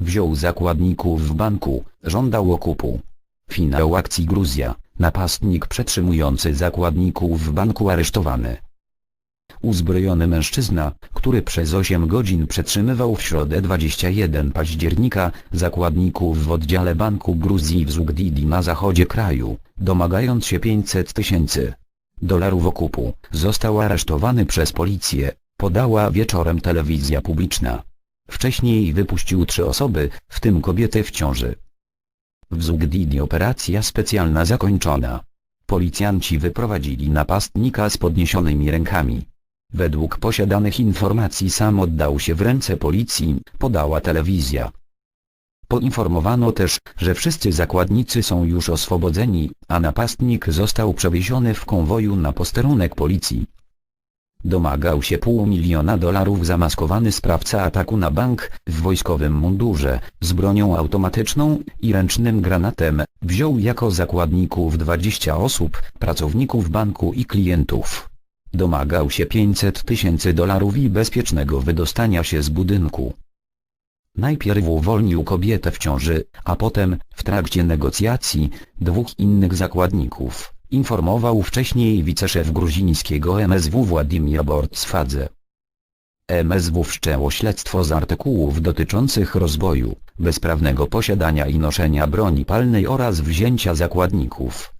Wziął zakładników w banku, żądał okupu. Finał akcji Gruzja, napastnik przetrzymujący zakładników w banku aresztowany. Uzbrojony mężczyzna, który przez 8 godzin przetrzymywał w środę 21 października zakładników w oddziale Banku Gruzji w Zugdidi na zachodzie kraju, domagając się 500 tysięcy dolarów okupu, został aresztowany przez policję, podała wieczorem telewizja publiczna. Wcześniej wypuścił trzy osoby, w tym kobietę w ciąży. W Zugdidi operacja specjalna zakończona. Policjanci wyprowadzili napastnika z podniesionymi rękami. Według posiadanych informacji sam oddał się w ręce policji, podała telewizja. Poinformowano też, że wszyscy zakładnicy są już oswobodzeni, a napastnik został przewieziony w konwoju na posterunek policji. Domagał się pół miliona dolarów zamaskowany sprawca ataku na bank, w wojskowym mundurze, z bronią automatyczną i ręcznym granatem, wziął jako zakładników 20 osób, pracowników banku i klientów. Domagał się 500 tysięcy dolarów i bezpiecznego wydostania się z budynku. Najpierw uwolnił kobietę w ciąży, a potem, w trakcie negocjacji, dwóch innych zakładników, informował wcześniej wiceszef gruzińskiego MSW Władimir Bortsfadze. MSW wszczęło śledztwo z artykułów dotyczących rozboju, bezprawnego posiadania i noszenia broni palnej oraz wzięcia zakładników.